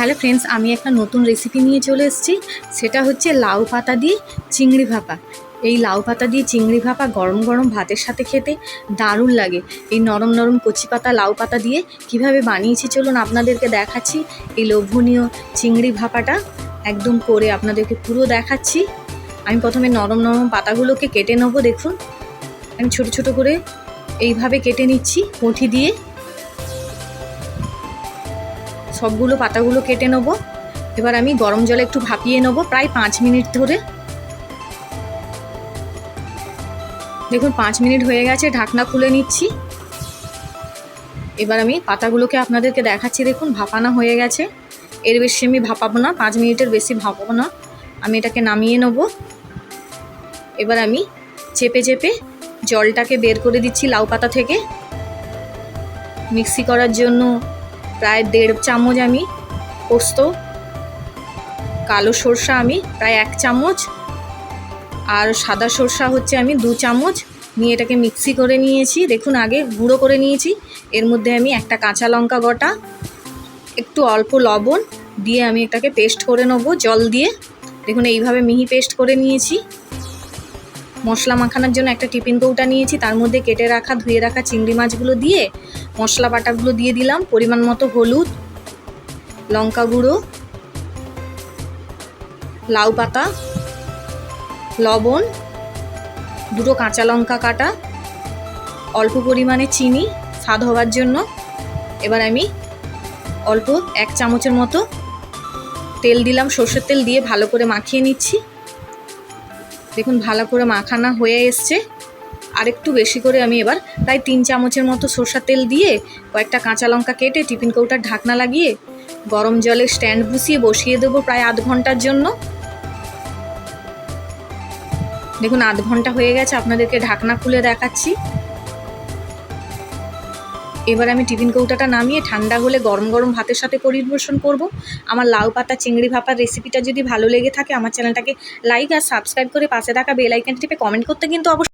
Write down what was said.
Hello friends আমি একটা নতুন রেসিপি নিয়ে চলে এসেছি। সেটা হচ্ছে লাউ পাতা দিয়ে চিংড়ি ভাপা। এই লাউ পাতা দিয়ে চিংড়ি ভাপা গরম গরম ভাতের সাথে খেতে দারুণ লাগে। এই নরম নরম কচি পাতা, লাউ পাতা দিয়ে কীভাবে বানিয়েছি চলুন আপনাদেরকে দেখাচ্ছি। এই লোভনীয় চিংড়ি ভাপাটা একদম করে আপনাদেরকে পুরো দেখাচ্ছি। আমি প্রথমে নরম নরম পাতাগুলোকে কেটে নেব, দেখুন। আমি ছোট ছোট করে এইভাবে কেটে নিচ্ছি, মুঠি দিয়ে। সবগুলো পাতাগুলো কেটে নেব। এবার আমি গরম জলে একটু ভাপিয়ে নেব, প্রায় পাঁচ মিনিট ধরে। দেখুন, পাঁচ মিনিট হয়ে গেছে, ঢাকনা খুলে নিচ্ছি। এবার আমি পাতাগুলোকে আপনাদেরকে দেখাচ্ছি, দেখুন, ভাপানো হয়ে গেছে। এর বেশি আমি ভাপাবো না, পাঁচ মিনিটের বেশি ভাপাবো না। আমি এটাকে নামিয়ে নেব। এবার আমি চেপে চেপে জলটাকে বের করে দিচ্ছি লাউ পাতা থেকে। মিক্সি করার জন্য প্রায় দেড় চামচ আমি পোস্ত, কালো সরষা আমি প্রায় এক চামচ, আর সাদা সরষা হচ্ছে আমি দু চামচ। নিয়ে এটাকে মিক্সি করে নিয়েছি। দেখুন, আগে গুঁড়ো করে নিয়েছি। এর মধ্যে আমি একটা কাঁচা লঙ্কা গোটা, একটু অল্প লবণ দিয়ে আমি এটাকে পেস্ট করে নেব জল দিয়ে। দেখুন, এইভাবে মিহি পেস্ট করে নিয়েছি। মশলা মাখানোর জন্য একটা টিফিন কৌটা নিয়েছি, তার মধ্যে কেটে রাখা, ধুয়ে রাখা চিংড়ি মাছগুলো দিয়ে মশলা বাটাগুলো দিয়ে দিলাম, পরিমাণ মতো হলুদ, লঙ্কা গুঁড়ো, লাউ পাতা, লবণ, দুটো কাঁচা লঙ্কা কাটা, অল্প পরিমাণে চিনি, স্বাদ হওয়ার জন্য। এবার আমি অল্প এক চামচের মতো তেল দিলাম, সর্ষের তেল দিয়ে ভালো করে মাখিয়ে নিচ্ছি। দেখুন, ভালো করে মাখানা হয়ে এসছে। আর একটু বেশি করে আমি এবার প্রায় তিন চামচের মতো সর্ষা তেল দিয়ে কয়েকটা কাঁচা লঙ্কা কেটে টিফিন কৌটার ঢাকনা লাগিয়ে গরম জলে স্ট্যান্ড বসিয়ে বসিয়ে দেবো প্রায় আধ ঘণ্টার জন্য। দেখুন, আধ ঘণ্টা হয়ে গেছে, আপনাদেরকে ঢাকনা খুলে দেখাচ্ছি। এবার আমি টিফিন কৌটাটা নামিয়ে ঠান্ডা হলে গরম গরম ভাতের সাথে পরিবেশন করব। আমার লাউ পাতা, চিংড়ি ভাপার রেসিপিটা যদি ভালো লেগে থাকে, আমার চ্যানেলটাকে লাইক আর সাবস্ক্রাইব করে পাশে থাকা বেল টিপে কমেন্ট করতে কিন্তু অবশ্যই